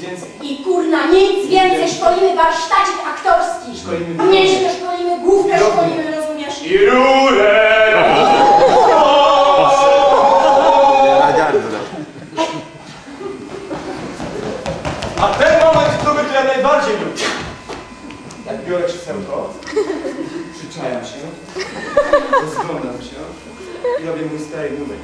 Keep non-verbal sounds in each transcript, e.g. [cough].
więcej. I kurna, nic więcej, szkolimy warsztacik aktorski. Szkolimy Mniejsze to szkolimy, główkę szkolimy, rozumiesz? I rurę! A ten moment, który to ja najbardziej lubię. Jak biorę krzesełko, przyczajam się, rozglądam się i robię mój stary numer.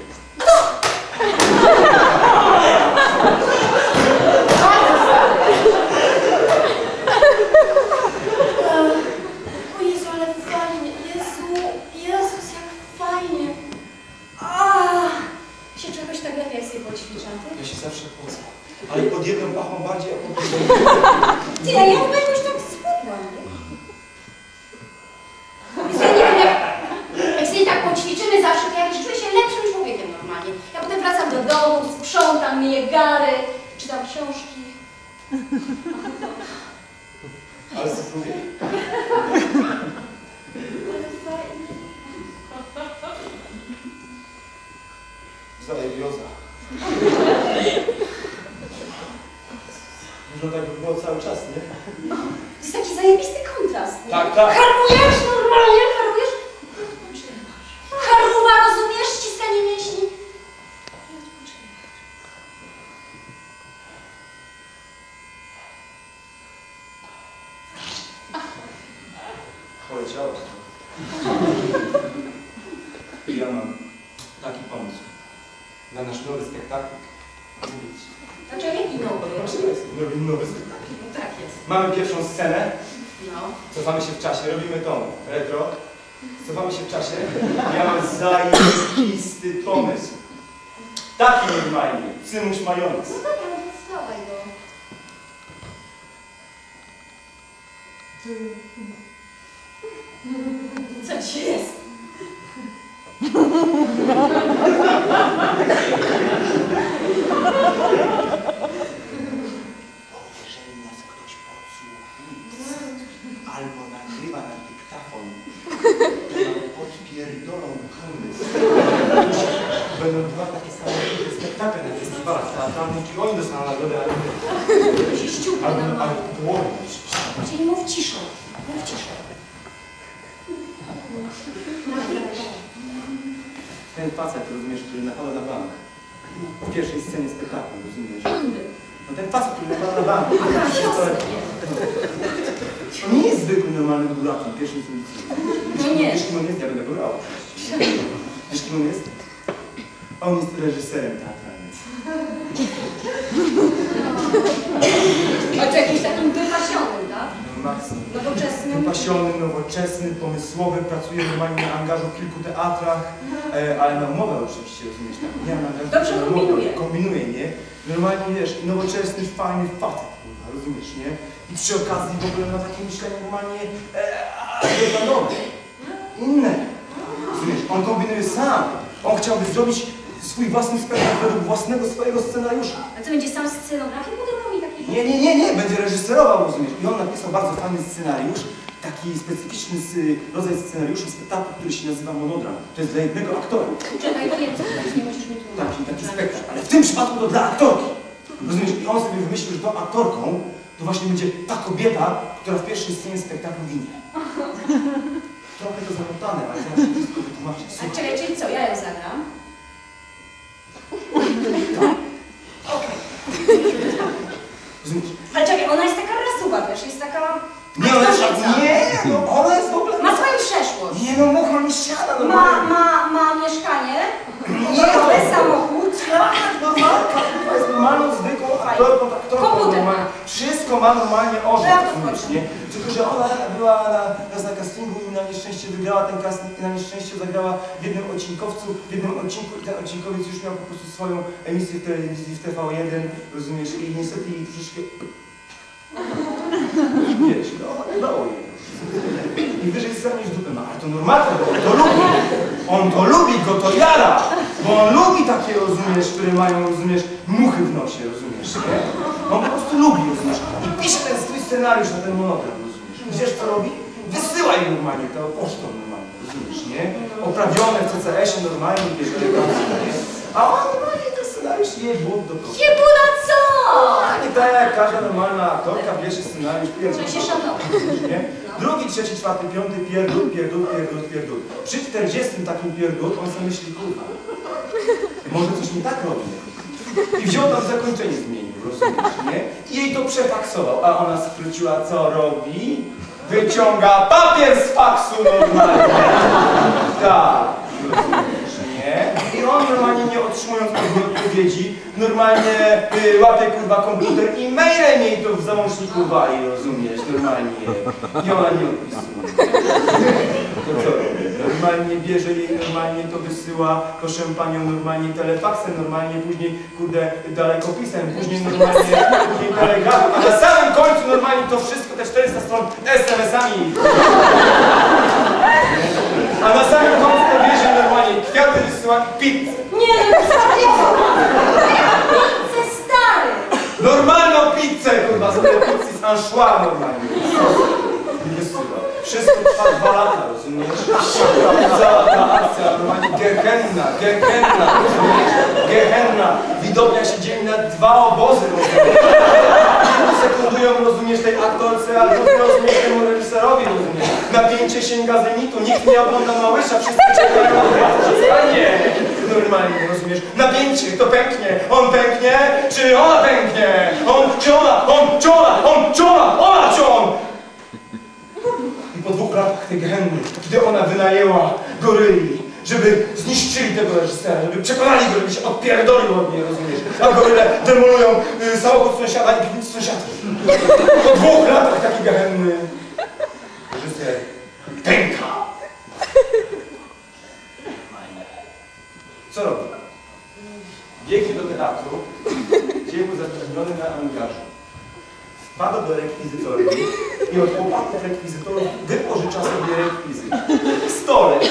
O Jezu, ale fajnie. Jezu, Jezus, jak fajnie. A, się czegoś tak lepiej, jak sobie poćwiczam, ty? Ja się zawsze pocę. Ale pod jedną pachą bardziej, a pod drugą Ty, a ja chyba jakoś tak schudłam, nie? Więc ja nie wiem, jak, jak sobie tak poćwiczymy zawsze, to ja wiesz, czuję się lepszym człowiekiem normalnie. Ja potem wracam do domu, sprzątam, myję gary, czytam książki. Ale spróbuję. Ale fajnie. Zajebioza. Można tak by było cały czas, nie? To jest taki zajebisty kontrast, nie? Tak, tak. Harujesz normalnie, Chore ciało. I ja mam taki pomysł na nasz nowy spektakl. Znaczy, jaki nowy? Robimy nowy spektakl. No tak jest. Mamy pierwszą scenę, No. cofamy się w czasie, robimy tą retro. Cofamy się w czasie. Ja mam zajebisty pomysł. Taki normalnie. Cymuś majonez. No dobra, no to dawaj go. Co ci jest? Bo jeżeli nas ktoś podsłuchuje albo nagrywa na dyktafon, to nam podpierdolą pomysł. Będą dwa takie same spektakle na festiwalach teatralnych i oni dostaną nagrodę, ale To się ściupnie albo, połowę. Czyli mów ciszą. Mów ciszą. Ten facet, rozumiesz, który napada na bank. W pierwszej scenie spektaklu, rozumiesz? No ten facet, który napada na bank. To nie jest zwykły, normalny burakiem pierwszej solucji. No nie. Wiesz, kim on jest? Ja będę go grał. Wiesz, kim on jest? On jest reżyserem teatralnym. A to jakimś takim wypasionym, tak? Maksimum. Nowoczesnym. Wypasiony, nowoczesny, pomysłowy, pracuje normalnie na angażu w kilku teatrach, e, ale na umowę oczywiście, rozumiesz, tak? Nie na angażu, Dobrze na kombinuje. Kombinuje, nie? Normalnie, wiesz, nowoczesny, fajny facet, kurwa, rozumiesz, nie? I przy okazji w ogóle ma takie myślenie normalnie e, inne. Rozumiesz, on kombinuje sam. On chciałby zrobić swój własny spektakl według własnego swojego scenariusza. A co będzie sam taki? Nie, nie, nie, nie, będzie reżyserował, rozumiesz. I on napisał bardzo fajny scenariusz, taki specyficzny rodzaj scenariusza spektaklu, który się nazywa monodram. To jest dla jednego aktora. Czekaj, więcej, teraz nie musisz mi tłumaczyć. Taki, taki spektakl. Ale w tym przypadku to dla aktorki. Rozumiesz? I on sobie wymyślił, że tą aktorką to właśnie będzie ta kobieta, która w pierwszej scenie spektaklu ginie. [laughs] Trochę to zamotane, ale zaraz wszystko wytłumaczę. A Słuchaj. czekaj, czyli co, ja ją zagram? [laughs] Okej. [laughs] Rozumiesz? Ale czekaj, ona jest taka rasuwa, wiesz, jest taka... Nie, ona jest, nie, no ona jest w ogóle... Ma swoją przeszłość. Nie no, mucha nie siada, no Ma, ma, ma mieszkanie, Nie. ma samochód. Tak, normalka, to jest normalną, aktorką, Komputer ma. Wszystko ma normalnie orzech, Ja to rozumiesz, wchodzę. nie? Tylko, że ona była na, raz na castingu i na nieszczęście wygrała ten casting i na nieszczęście zagrała w jednym odcinkowcu, w jednym odcinku i ten odcinkowiec już miał po prostu swoją emisję w telewizji, w TV1, rozumiesz, i niestety jej troszeczkę... Wiesz, no, udało jej. I wyżej staniesz dupę, no ale to normalne, bo on to lubi. On to lubi, go to jara. Bo on lubi takie, rozumiesz, które mają, rozumiesz, muchy w nosie, rozumiesz, nie? On po prostu lubi, rozumiesz. I pisze ten swój scenariusz na ten monogram, rozumiesz. Wiesz co robi? Wysyła jej normalnie to pocztą normalnie, rozumiesz, nie? Oprawione w CCS-ie normalnie, wiesz, elegancko, nie? A on normalnie ten scenariusz je błąd do końca. Jebula co? I tak jak każda normalna aktorka, pierwszy scenariusz, pierwszy. Trzeba się szanować. Nie? Drugi, trzeci, czwarty, piąty, pierdół, pierdół, pierdół, pierdół. Przy 40 takim pierdół on sobie myśli, kurwa, może coś nie tak robi. I wziął tam zakończenie zmienił, rozumiesz, nie? I jej to przefaksował, a ona skróciła, co robi? Wyciąga papier z faksu normalnie. Tak, rozumiesz, nie? I on normalnie nie otrzymując odpowiedzi, normalnie y, łapie kurwa komputer i mailem jej to w załączniku wali, rozumiesz, normalnie. I ona nie odpisuje. To co? Normalnie bierze jej, normalnie to wysyła, proszę panią, normalnie telefaksem, normalnie później, kurde, dalekopisem, później normalnie, później telegrafem, a na samym końcu normalnie to wszystko, te 400 stron SMS-ami. A na samym końcu to bierze normalnie kwiaty wysyła pizzę. Nie, no Pizzę stary! Normalną pizzę, kurwa, sobie pizzy z anchois normalnie. I wysyła. Wszystko trwa dwa lata, rozumiesz? Cała ta akcja, normalnie gehenna, gehenna. Widownia się dzieli na dwa obozy, sekundują, rozumiesz, tej aktorce, albo rozumiesz temu reżyserowi, rozumiesz? Napięcie sięga zenitu, nikt nie ogląda Małysza, wszyscy czekają na stanie. Normalnie, rozumiesz? Napięcie, kto pęknie? On pęknie, czy ona pęknie? On, czy ona? On, czy ona? On, czy ona? Ona, czy on? I po dwóch latach tej gehenny, kiedy ona wynajęła goryli, żeby zniszczyli tego reżysera, żeby przekonali go, żeby się odpierdolił od niej, rozumiesz? A goryle demolują y, samochód sąsiada i piwnicy sąsiadki. Po dwóch latach taki gehenny reżyser pęka. Co robi? Biegnie do teatru, gdzie był zatrudniony na angażu. Wpada do rekwizytorni i od chłopaków rekwizytorów wypożycza sobie rekwizyt. Pistolet,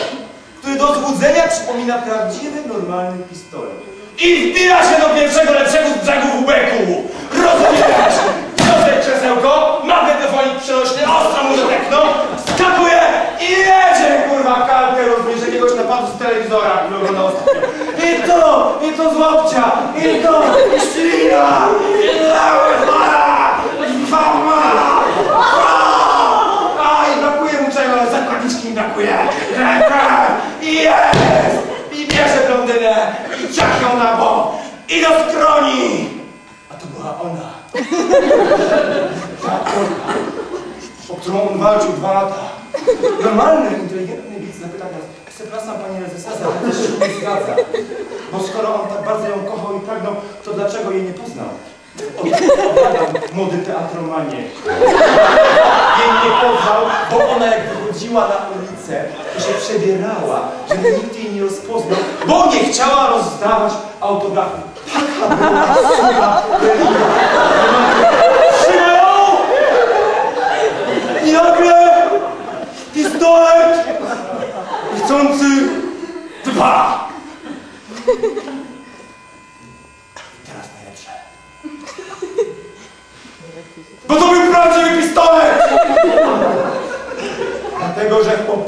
który do złudzenia przypomina prawdziwy, normalny pistolet. I wbija się do pierwszego lepszego brzegu w beku! Rozumiesz? Wziął krzesełko, ma telefonik przenośny, ostro mu zateknął, skakuje i jedzie, kurwa, kalkę, rozumiesz, jakiegoś napadu z telewizora, który oglądał ostatnio. I to, i to z łokcia, i to, i ślina, i lała, mama, a i brakuje mu czego, zakładniczki mi brakuje, ręka, i jest, i bierze blondynę, i ciach ją na bok, i do skroni. A to była ona. Ta aktorka, o którą on walczył dwa lata. Normalny, inteligentny widz zapyta nas, przepraszam panie reżyserze, ale też się nie zgadza. Bo skoro on tak bardzo ją kochał i pragnął, to dlaczego jej nie poznał? Opowiadam, młody teatromanie. Nie poznał, bo ona jak wychodziła na ulicę, to się przebierała, żeby nikt jej nie rozpoznał, bo nie chciała rozdawać autografu. Taka była religia. Trzymają! I nagle pistolet chcący dwa. I teraz najlepsze. Bo to był prawdziwy pistolet! Dlatego,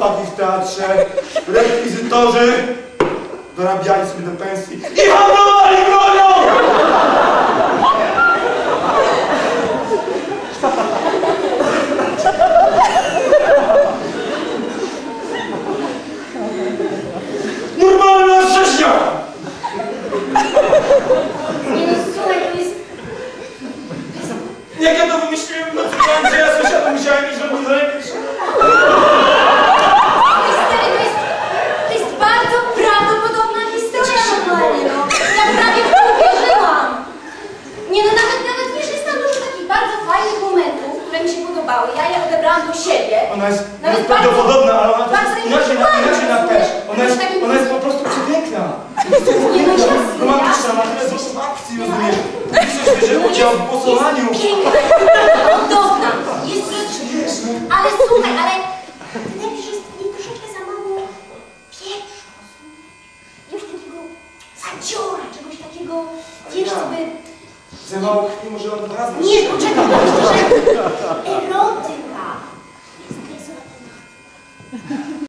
chłopaki w teatrze, rekwizytorzy dorabiali sobie do pensji i handlowali bronią! Normalna rzeźnia! Nie no, słuchaj, to jest... Jak ja to wymyśliłem, no to że ja sąsiada musiałem iść, żeby za rękę trzymać. To jest, stary, to jest... To jest bardzo prawdopodobna historia normalnie, no. Ja prawie w to uwierzyłam. Nie no, nawet, nawet wiesz, jest tam dużo takich bardzo fajnych momentów, które mi się podobały. Ja je odebrałam do siebie. Ona jest, Nawet jest prawdopodobna, ale ona bardzo jest inaczej na, inaczej na też. Ona jest, Takim- ona jest po prostu przepiękna. Nie no, jasne, Romantyczna, ma jasne. tyle wzrostów akcji, rozumiesz? Myślisz, że udział w głosowaniu. Jest piękna, cudowna, jest no. Ale słuchaj, ale że jest mało krwi może on dwa. Nie, poczekaj, że [laughs]